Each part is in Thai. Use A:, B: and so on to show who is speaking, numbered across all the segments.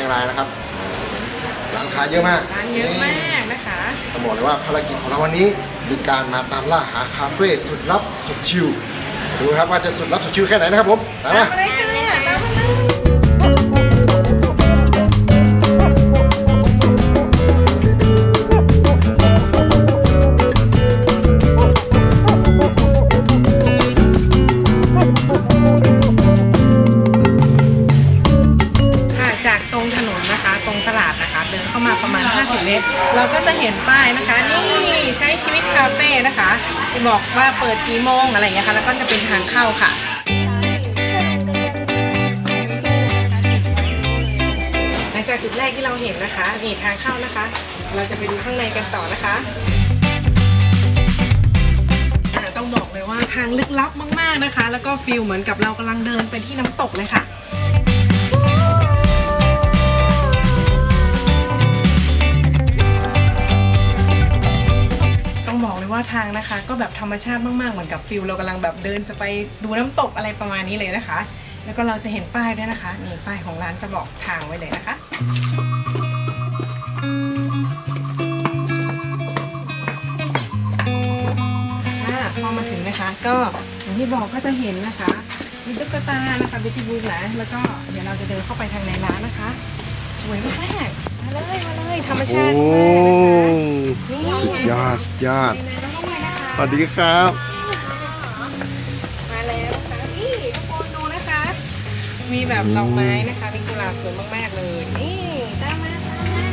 A: ชียงรายนะครับร้านค้าเยอะมาก
B: ร้านเยอะมากนะคะ
A: ต้องบอกเลยว่าภารกิจของเราวันนี้คือการมาตามล่าหาคาเฟ่สุดลับสุดชิลดูครับว่าจะสุดลับสุดชิลแค่ไหนนะครับผมตาม
B: ตาม
A: มา
B: มาเลยค่ะตามมา เราก็จะเห็นป้ายนะคะ นี่ใช้ชีวิตคาเฟ่นะคะจะบอกว่าเปิดกี่โมงอะไรอย่างเงี้ยค่ะแล้วก็จะเป็นทางเข้าค่ะหลังจากจุดแรกที่เราเห็นนะคะนี่ทางเข้านะคะ เราจะไปดูข้างในกันต่อนะคะต้องบอกเลยว่าทางลึกลับมาก ๆนะคะ แล้วก็ฟิลเหมือนกับเรากำลังเดินไปที่น้ำตกเลยค่ะ ว่าทางนะคะ ก็แบบธรรมชาติมากๆเหมือนกับฟิลเรากำลังแบบเดินจะไปดูน้ำตกอะไรประมาณนี้เลยนะคะ แล้วก็เราจะเห็นป้ายด้วยนะคะนี่ป้ายของร้านจะบอกทางไว้เลยนะคะอ่าพอมาถึงนะคะ ก็อย่างที่บอกก็จะเห็นนะคะมีตุ๊กตานะคะบิทิบูนะแล้วก็เดี๋ยวเราจะเดินเข้าไปทางในร้านนะคะสวยมากๆมาเลยมาเลยธรรมชาติมากนะคะ
A: ยอดสุดยอด
B: ในร้านเข้าไปนะคะ
A: สวัสดีครับ
B: มาแล้วนะคะนี่ทุกคนดูนะคะ มีแบบดอกไม้นะคะเป็นกุหลาบสวยมากๆเลย นี่ตามมาตามมา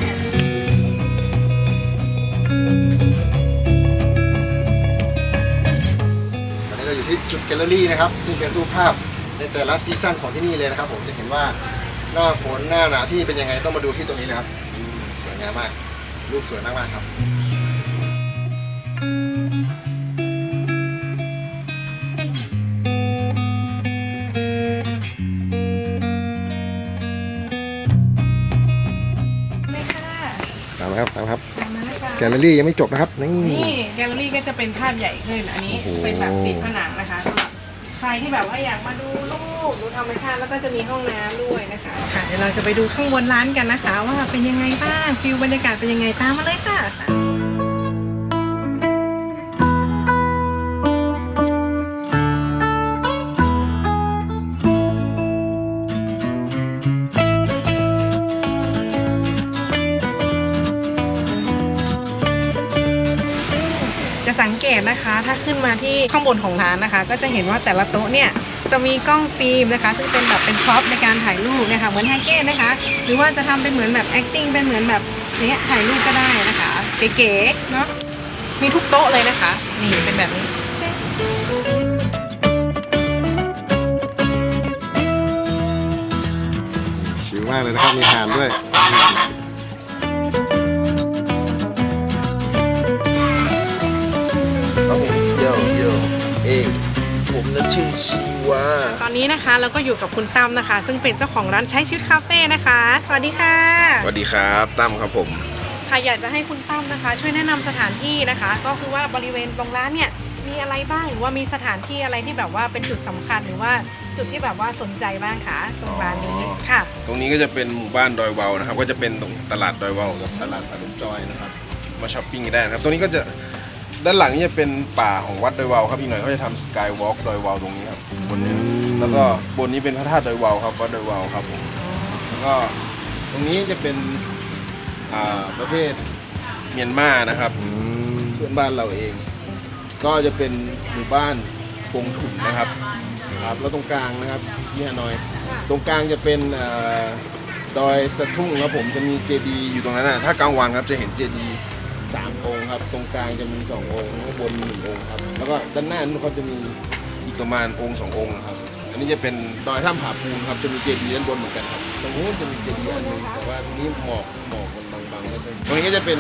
A: ตอนนี้เราอยู่ที่จุดแกลเลอรี่นะครับ ซึ่งเป็นรูปภาพในแต่ละซีซั่นของที่นี่เลยนะครับผมจะเห็นว่าหน้าฝนหน้าหนาวที่นี่เป็นยังไงต้องมาดูที่ตรงนี้นะครับอืมสวยงามมาก รูปสวยมากๆครับ
B: ค
A: รับตามครับ แกลเลอรี่ยังไม่จบนะครับ นี่
B: นี่แกลเลอรี่ก็จะเป็นภาพใหญ่ขึ้น อันนี้จะเป็นแบบติดผนังนะคะสำหรับใครที่แบบว่าอยากมาดูรูปดูธรรมชาติแล้วก็จะมีห้องน้ำด้วยนะคะค่ะเดี๋ยวเราจะไปดูข้างบนร้านกันนะคะ ว่าเป็นยังไงบ้างฟิลบรรยากาศเป็นยังไงตามมาเลยค่ะ สังเกตนะคะ ถ้าขึ้นมาที่ข้างบนของร้านนะคะ ก็จะเห็นว่าแต่ละโต๊ะเนี่ยจะมีกล้องฟิล์มนะคะ ซึ่งเป็นแบบเป็นพร็อพในการถ่ายรูปนะคะเหมือนแฮกเก้นะคะ หรือว่าจะทำเป็นเหมือนแบบ acting เป็นเหมือนแบบเนี้ยถ่ายรูปก็ได้นะคะเก๋ๆเนาะมีทุกโต๊ะเลยนะคะ นี่เป็นแบบนี้
A: ชิลมากเลยนะครับมีหานด้วย
C: ชื่อชีวา
B: ตอนนี้นะคะเราก็อยู่กับคุณตั้มนะคะ ซึ่งเป็นเจ้าของร้านใช้ชีวิตคาเฟ่นะคะ สวัสดีค่ะ
C: สวัสดีครับตั้มครับผม
B: ค่ะอยากจะให้คุณตั้มนะคะ ช่วยแนะนำสถานที่นะคะ ก็คือว่าบริเวณตรงร้านเนี่ยมีอะไรบ้างหรือว่ามีสถานที่อะไรที่แบบว่าเป็นจุดสำคัญหรือว่าจุดที่แบบว่าสนใจบ้างคะตรงร้านนี้ค่ะ
C: ตรงนี้ก็จะเป็นหมู่บ้านดอยเวานะครับ ก็จะเป็นตรงตลาดดอยเวากับตลาดสารุจอยนะครับมาช้อปปิ้งกันได้นะครับตรงนี้ก็จะ ด้านหลังนี่จะเป็นป่าของวัดดอยเวาครับอีกหน่อยเขาจะทำสกายวอล์กดอยเวาตรงนี้ครับบนนี้แล้วก็บนนี้เป็นพระธาตุดอยเวาครับวัดดอยเวาครับผมแล้วก็ตรงนี้จะเป็นอ่าประเทศเมียนมานะครับเพื่อนบ้านเราเอง ก็จะเป็นหมู่บ้านปงถุนนะครับครับแล้วตรงกลางนะครับนี่ฮานอย ตรงกลางจะเป็นเอ่อดอยสะทุ่งครับผมจะมีเจดีย์อยู่ตรงนั้นนะถ้ากลางวันครับจะเห็นเจดีย์ สามองค์ครับ ตรงกลางจะมีสององค์ข้างบนหนึ่งองค์ครับ แล้วก็ด้านหน้านู้นเขาจะมีอีกประมาณองค์สององค์ครับ อันนี้จะเป็นดอยถ้ำผาปูนครับจะมีเจดีย์ด้านบนเหมือนกันครับตรงนู้นจะมีเจดีย์อันหนึงแต่ว่าตรงนี้หมอกหมอกมันบางๆก็จะตรงนี้ก็จะเป็น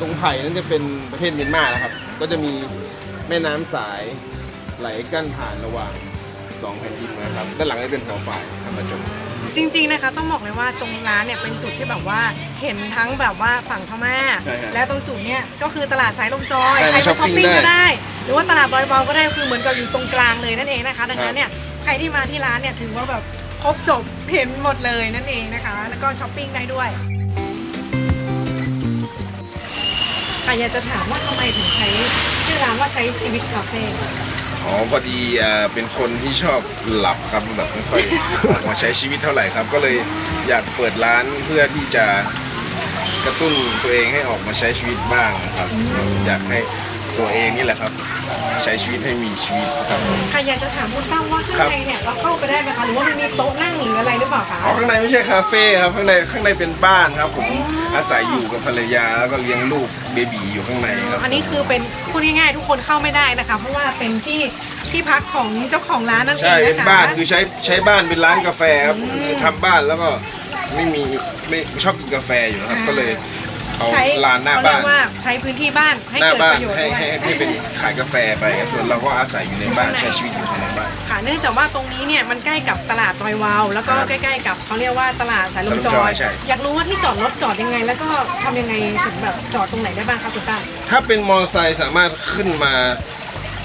C: ตรงไผ่นั่นจะเป็นประเทศเมียนมานะครับ ก็จะมีแม่น้ำสายไหลกั้นผ่านระหว่างสองแผ่นดินนะครับด้านหลังจะเป็นหัวฝ่ายธรรมจม
B: จริงๆนะคะต้องบอกเลยว่าตรงร้านเนี่ยเป็นจุดที่แบบว่าเห็นทั้งแบบว่าฝั่งพม่า
C: ใช่ครับ
B: และตรงจุดเนี่ยก็คือตลาดสายลมจอย
C: ใช่
B: ใคร
C: มาช้
B: มา
C: อป
B: ช้อป
C: ปิ้
B: ปิ้
C: ง
B: งก็
C: ได้
B: ได้ หรือว่าตลาดดอยเบาก็ได้คือเหมือนกับอยู่ตรงกลางเลยนั่นเองนะคะ ดังนั้นเนี่ยใครที่มาที่ร้านเนี่ยถือว่าแบบครบจบเห็นหมดเลยนั่นเองนะคะ แล้วก็ช้อปปิ้งได้ด้วยค่ะอยากจะถามว่าทำไมถึงใช้ชื่อร้านว่าใช้ชีวิตคาเฟ่
C: อ๋อพอดีอ่าเป็นคนที่ชอบหลับครับแบบไม่ค่อย ออกมาใช้ชีวิตเท่าไหร่ครับ ก็เลยอยากเปิดร้านเพื่อที่จะกระตุ้นตัวเองให้ออกมาใช้ชีวิตบ้างนะครับ อยากให้ตัวเองนี่แหละครับ ใช้ชีวิตให้มีชีวิตครับ
B: ค่ะอยากจะถามคุณตั้มว่าข้าง
C: ครับ
B: ในเนี่ยเราเข้าไปได้ไหมคะหรือว่ามันมีโต๊ะนั่งหรืออะไรหรือเปล่าคะ
C: อ๋อข้างในไม่ใช่คาเฟ่ครับข้างในข้างในเป็นบ้านครับผมอาศัยอยู่กับภรรยาแล้วก็เลี้ยงลูกเบบีอยู่ข้างในครับ
B: อันนี้คือเป็นพูดง่ายๆทุกคนเข้าไม่ได้นะคะ เพราะว่าเป็นที่ที่พักของเจ้าของร้านนั่นเอ
C: ใช่
B: ง
C: เป็น
B: นะคะ
C: บ้านคือใช้ใช้บ้านเป็นร้านกาแฟครับคือทำบ้านแล้วก็ไม่มีไม่ชอบกินกาแฟอยู่นะครับ ก็เลย เอา
B: ใช้
C: ลานหน้า
B: เขเรี
C: บ้ายน
B: กว่าใช้พื้นที่บ้านให้
C: หน้า
B: เกิด
C: บ้า
B: ป
C: น
B: ระโยชน์
C: ให้
B: ด้วย
C: ให้ให้เป็นขายกาแฟไปครับส่วนเราก็อาศัยอยู่ในบ้านใช้ชีวิตอยู่ในบ้าน
B: ค่ะเนื่องจากว่าตรงนี้เนี่ยมันใกล้กับตลาดดอยวาว แล้วก็
C: ครับ
B: ใกล้ๆกับเขาเรียกว่าตลาดสายลมจ
C: สายลมจ
B: อ
C: อยยใช่
B: อยากรู้ว่าที่จอดรถจอดยังไง แล้วก็ทำยังไงถึงแบบจอดตรงไหนได้บ้างคะคุณตั้ม
C: ถ้าเป็นมอเตอร์ไซค์สามารถขึ้นมา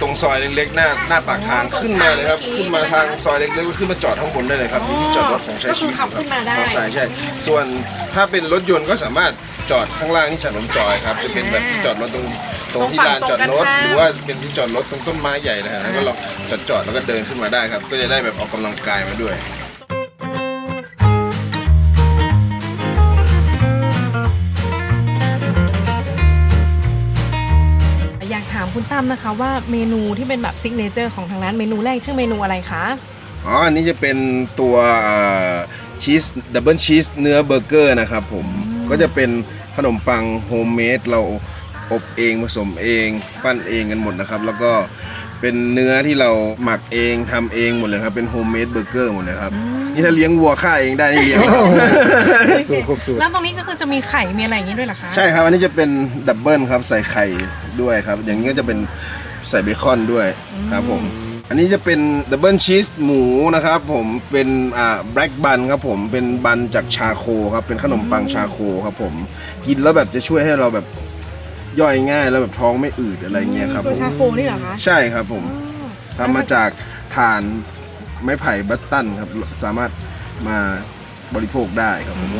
C: ตรงซอยเล็กๆหน้าหน้าปากทาง
B: อ๋อ
C: ขึ้นมาเลยครับ
B: ตรงทาง
C: ขึ้นมา
B: เมื่อกี้
C: ทางซอยเล็กๆก็ขึ้นมาจอดข้างบนได้เลยครับ
B: อ๋อ
C: ที่จอดรถของใช้
B: ก็คื
C: ชี
B: อ
C: วิต
B: ขับขึ้นมาได้
C: มอเตอร์ไซค์ใช่ ส่วนถ้าเป็นรถยนต์ก็สามารถจอดข้างล่างที่สนามจอยครับจะเป็นแบบที่จอดรถตรงตรงที่ลานจอดรถ หรือว่าเป็นที่จอดรถตรงต้นไม้ใหญ่นะฮะแล้วก็เราจอดจอดแล้วก็เดินขึ้นมาได้ครับ ก็จะได้แบบออกกำลังกายมาด้วย
B: คุณตั้มนะคะ ว่าเมนูที่เป็นแบบซิกเนเจอร์ของทางร้านเมนูแรกชื่อเมนูอะไรคะ
C: อ๋ออันนี้จะเป็นตัวชีสดับเบิลชีสเนื้อเบอร์เกอร์นะครับผมก็จะเป็นขนมปังโฮมเมดเราอบเองผสมเอง ปั้นเองกันหมดนะครับ แล้วก็ เป็นเนื้อที่เราหมักเองทำเองหมดเลยครับ เป็นโฮมเมดเบอร์เกอร์หมดเลยครับ นี่ถ้าเลี้ยงวัวฆ่าเองได้นี่เลี้ยงแล้ว
A: สูตรครบสูตร
B: แล้วตรงนี้ก็คือจะมีไข่ มีอะไรอย่างนี้ด้วยเหรอคะ
C: ใช่ครับ อันนี้จะเป็นดับเบิลครับใส่ไข่ด้วยครับ อย่างนี้ก็จะเป็นใส่เบคอนด้วยครับผม อันนี้จะเป็นดับเบิลชีสหมูนะครับผมเป็นอ่าแบล็กบันครับผมเป็นบันจากชาโคครับเป็นขนมปังชาโคครับผมกินแล้วแบบจะช่วยให้เราแบบ ย่อยง่ายแล้วแบบท้องไม่อืดอะไรเงี้ยครับ
B: ตั
C: ผ
B: ว
C: ม
B: ชาโคนี่เหรอคะ
C: ใช่ครับผมทำมาจากถ่านไม้ไผ่บัตตันครับ สามารถมาบริโภคได้ครับผม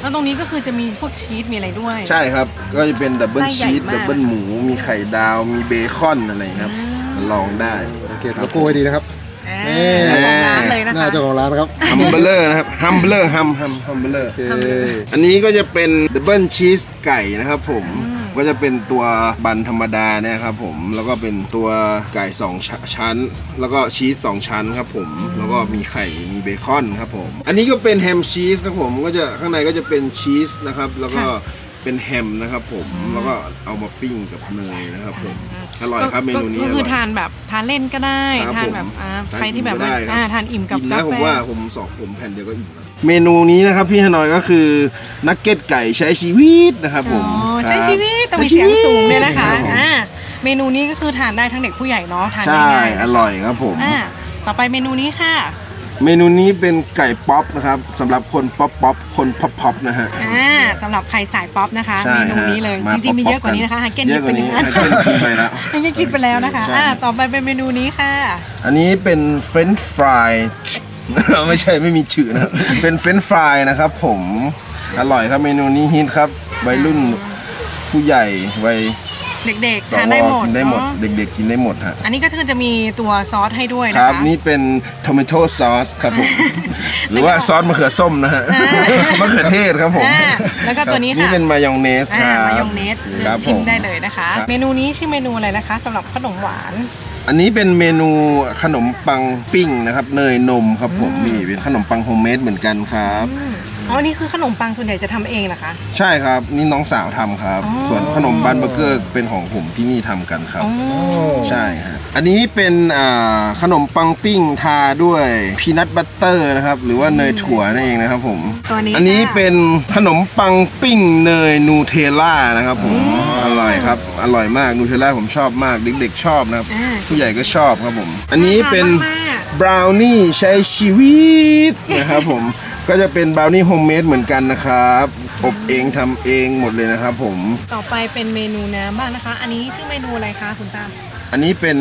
B: แล้วตรงนี้ก็คือจะมีพวกชีสมีอะไรด้วย
C: ใช่ครับ ก็จะเป็นดับเบิล
B: ไส้ใหญ่
C: ชีส
B: มาก
C: ดับเบิลหมู มีไข่ดาว มีเบคอนอะไรครับ ลองได้
A: สังเกตโลโก้ให้ดีนะครับ
B: อ่า
A: นี่
B: เจ้าของร้านเลยนะ
A: หน้า
B: คะ
A: เจ้าของร้านนะครับ
C: ฮัมเบลเลอร์นะครับฮัมเบลเลอร์ฮัมฮัมฮัมเบลเลอร์
A: โอเค
C: อันนี้ก็จะเป็นดับเบิลชีสไก่นะครับผม ก็จะเป็นตัวบันธรรมดาเนี่ยครับผมแล้วก็เป็นตัวไก่สองชชั้น แล้วก็ชีสสองชั้นครับผม แล้วก็มีไข่มีเบคอนครับผม อันนี้ก็เป็นแฮมชีสครับผมก็จะข้างในก็จะเป็นชีสนะครับแล้วก็เป็นแฮมนะครับผมแล้วก็เอามาปิ้งกับเนยนะครับผมอร่อยครับเมนูนี้
B: ก็
C: อ
B: คือ
C: ร่อย
B: ทานแบบทานเล่นก็ได้
C: ครับ
B: ทาน
C: ผม
B: แบบอ่า
C: ทาน
B: ใครที่แบบว่า
C: อิ่มก็ได้ครับ
B: อ่าทานอิ่มกับ
C: อิ่ม
B: กา
C: นะ
B: แฟ
C: ผมว่าผมสองผมแผ่นเดียวก็อิ่มแล้วเมนูนี้นะครับพี่ฮานอยก็คือนักเก็ตไก่ใช้ชีวิตนะครับผ
B: อ๋อ
C: ม
B: ใช้
C: ครับ
B: ชีวิตแต่มี
C: ใช้
B: เสียง
C: วิต
B: สูงเนี่ยนะคะ
C: รับผม
B: อ่าเมนูนี้ก็คือทานได้ทั้งเด็กผู้ใหญ่เนาะทาน
C: ใช่
B: ง่ายๆ
C: อร่อยครับผม
B: อ่าต่อไปเมนูนี้ค่ะ
C: เมนูนี้เป็นไก่ป๊อปนะครับสำหรับคนป๊อปป๊อปคนป๊อปป๊อปนะฮะ
B: อ่าสำหรับใครสายป๊อปนะคะ
C: ใช่
B: เมนูนี้เลย
C: ฮะ
B: จริงๆมี
C: มา
B: เยอะกว่านี้นะคะฮักเก้น
C: เย
B: ยิ
C: อะ
B: บ
C: ก
B: ไป
C: ว่า
B: หนึ่
C: นี้
B: งอัน
C: ฮักเก้นกินไปแล้ว
B: ฮักเก้นกินไปแล้วนะคะ
C: ใช่
B: อ่าต่อไปเป็นเมนูนี้ค่ะ
C: อันนี้เป็นเฟรนช์ฟราย ไม่ใช่ไม่มีชื่อนะ เป็นเฟรนช์ฟรายนะครับผมอร่อยครับเมนูนี้ฮิตครับวัยรุ่น ผู้ใหญ่วัย
B: เด็ก
C: ส
B: ๆทาน
C: ว
B: ได้หมด
C: กินได้หมด
B: เนาะ
C: เด็กๆกินได้หมดฮะ
B: อันนี้ก็คือจะมีตัวซอสให้ด้วย
C: ค
B: นะ
C: รับ
B: คะ
C: นี่เป็นทอม a โ o ซอสครับผม หรือว่าซอสมะเขือส้มนะฮะ
B: อ่ามะ
C: เขือเทศครับผม
B: อ่าแล้วก็ตัวนี้
C: ครับ
B: ค่ะ
C: นี่เป็นมายองเนสค
B: อ่า
C: รับ
B: มายองเนส
C: ครับผ
B: ชิม
C: ม
B: ได้เลยนะคะ
C: ครับ
B: เมนูนี้ชื่อเมนูอะไรนะคะสำหรับขนมหวาน
C: อันนี้เป็นเมนูขนมปังปิ้งนะครับ เนยนมครับผมนี่เป็นขนมปังโฮมเมดเหมือนกันครับ
B: อ๋ อนี่คือขนมปังส่วนใหญ่จะทำเองเหรอคะ
C: ใช่ครับ นี่น้องสาวทำครับ
B: อ๋อ
C: ส่วนขนมบันเบอร์เกอร์เป็นของผมที่นี่ทำกันครับ
B: อ๋อ
C: ใช่ฮะอันนี้เป็นอ่าขนมปังปิ้งทาด้วยพีนัทบัตเตอร์นะครับ หรือว่าเนยถั่วนั่นเองนะครับผม
B: ตัวนี้
C: อันนี้
B: ค่ะ
C: เป็นขนมปังปิ้งเนยนูเทลล่านะครับผมอร่อยครับ อร่อยมากนูเทลล่าผมชอบมากเด็กๆชอบนะครับ
B: อ่า
C: ผู้ใหญ่ก็ชอบครับผม อันนี้เป็น
B: มาก
C: บราวนี่ใช้ชีวิตนะครับผม ก็จะเป็นบราวนี่โฮมเมดเหมือนกันนะครับ อบเองทำเองหมดเลยนะครับผม
B: ต่อไปเป็นเมนูน้ำบ้างนะคะ อันนี้ชื่อเมนูอะไรคะคุณตั้ม
C: อันนี้เป็น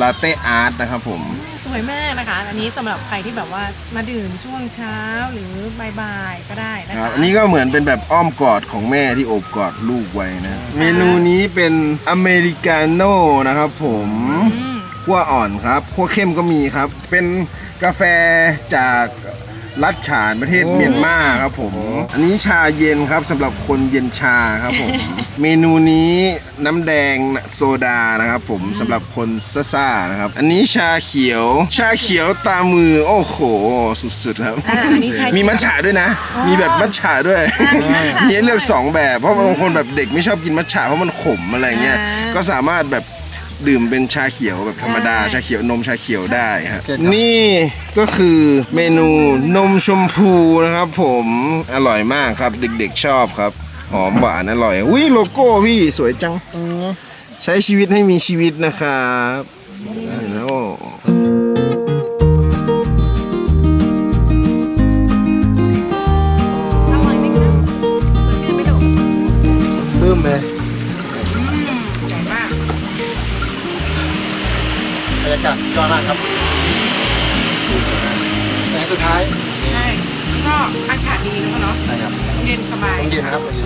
C: ลาเต้อาร์ตนะครับผม
B: สวยมากนะคะ อันนี้สำหรับใครที่แบบว่ามาดื่มช่วงเช้าหรือบ่ายๆก็ได้นะ
C: ครั
B: คะ
C: บอันนี้ก็เหมือนเป็นแบบอ้อมกอดของแม่ที่โอบกอดลูกไว้นะ เมนูนี้เป็นอเมริกาโน่นะครับผม
B: อืม
C: ขั้วอ่อนครับขั้วเข้มก็มีครับ เป็นกาแฟจาก รัฐฉานประเทศเมียนมาครับผม อันนี้ชาเย็นครับสำหรับคนเย็นชาครับผม เมนูนี้น้ำแดงโซดานะครับผมสำหรับคนซ่าๆนะครับ อันนี้ชาเขียว ชาเขียวตามือโอ้โหสุดๆครับ
B: อ่าอันนี้ใช่
C: มีมัทฉะด้วยนะ
B: อ๋อ
C: มีแบบมัทฉะด้วย
B: อ่ามีมัทฉะ
C: มีให้เลือก
B: ด้วย
C: สองแบบ เพราะบางคนแบบเด็กไม่ชอบกินมัทฉะเพราะมันขมอะไรเงี้ย
B: อ่า
C: ก็สามารถแบบ ดื่มเป็นชาเขียวแบบธรรมดา
B: ได้
C: ชาเขียวนมชาเขียวได้ฮะ
A: โอเคครับ
C: นี่ก็คือเมนูนมชมพูนะครับ ผมอร่อยมากครับ เด็กๆชอบครับหอมหวานอร่อยอุ้ยโลโก้พี่สวยจัง
A: อืม
C: ใช้ชีวิตให้มีชีวิตนะครับโอ้
B: อร่อยไหมคะสดชื่นไหมลูก
A: เพิ่มเลย บรรยากาศสุดยอดมากครับดูสวยมากแสงสุดท้าย
B: ใช่ก็อากาศดีแล้วก็เนาะ
A: นะครับ
B: เย็นสบาย
A: ต้องเย็นนะครับต้องเย็นนะครับ